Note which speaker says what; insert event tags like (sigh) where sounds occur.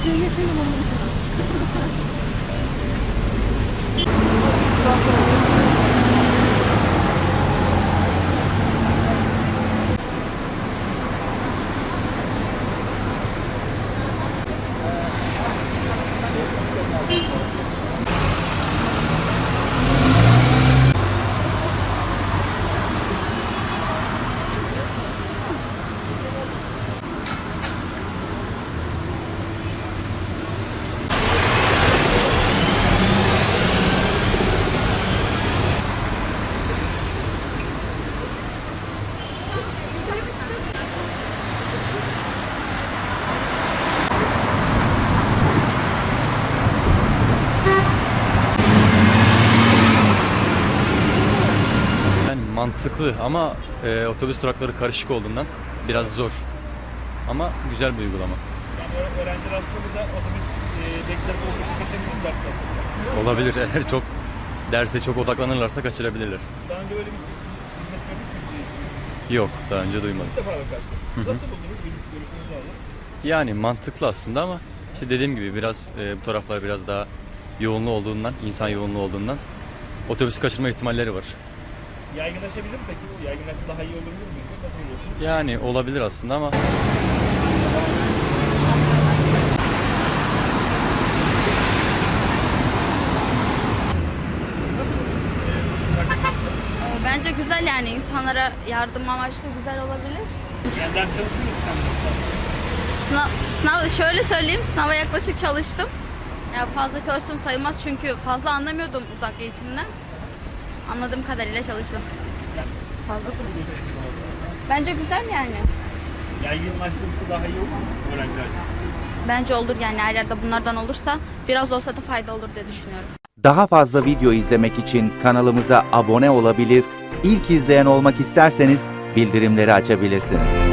Speaker 1: Karşıya geçelim onun için. (laughs) mantıklı ama e, otobüs durakları karışık olduğundan biraz zor. Ama güzel bir uygulama.
Speaker 2: Yani öğ- öğrenciler aslında burada otobüs e, beklerken otobüs çalışırken?
Speaker 1: Olabilir (laughs) eğer çok derse çok odaklanırlarsa kaçırabilirler.
Speaker 2: Daha önce böyle bir hizmet görmüş müydünüz?
Speaker 1: Yok daha önce duymadım.
Speaker 2: İlk defa
Speaker 1: hı.
Speaker 2: Nasıl buldunuz? Görüş, görüşünüzü alın.
Speaker 1: Yani mantıklı aslında ama işte dediğim gibi biraz e, bu taraflar biraz daha yoğunluğu olduğundan, insan yoğunluğu olduğundan otobüs kaçırma ihtimalleri var.
Speaker 2: Yaygınlaşabilir mi peki? Yaygınlaşsa daha iyi olur mu? Nasıl?
Speaker 1: Yani olabilir aslında ama
Speaker 3: Ee, Bence güzel yani insanlara yardım amaçlı güzel olabilir.
Speaker 2: Yani ders de?
Speaker 3: Sınav, sınav şöyle söyleyeyim sınava yaklaşık çalıştım. Ya fazla çalıştım sayılmaz çünkü fazla anlamıyordum uzak eğitimden. Anladığım kadarıyla çalıştım. Fazla. Bence güzel yani.
Speaker 2: Yaygınlaştırırsa daha iyi olur mu öğrenciler?
Speaker 3: Bence olur yani her yerde bunlardan olursa biraz olsa da fayda olur diye düşünüyorum.
Speaker 4: Daha fazla video izlemek için kanalımıza abone olabilir, ilk izleyen olmak isterseniz bildirimleri açabilirsiniz.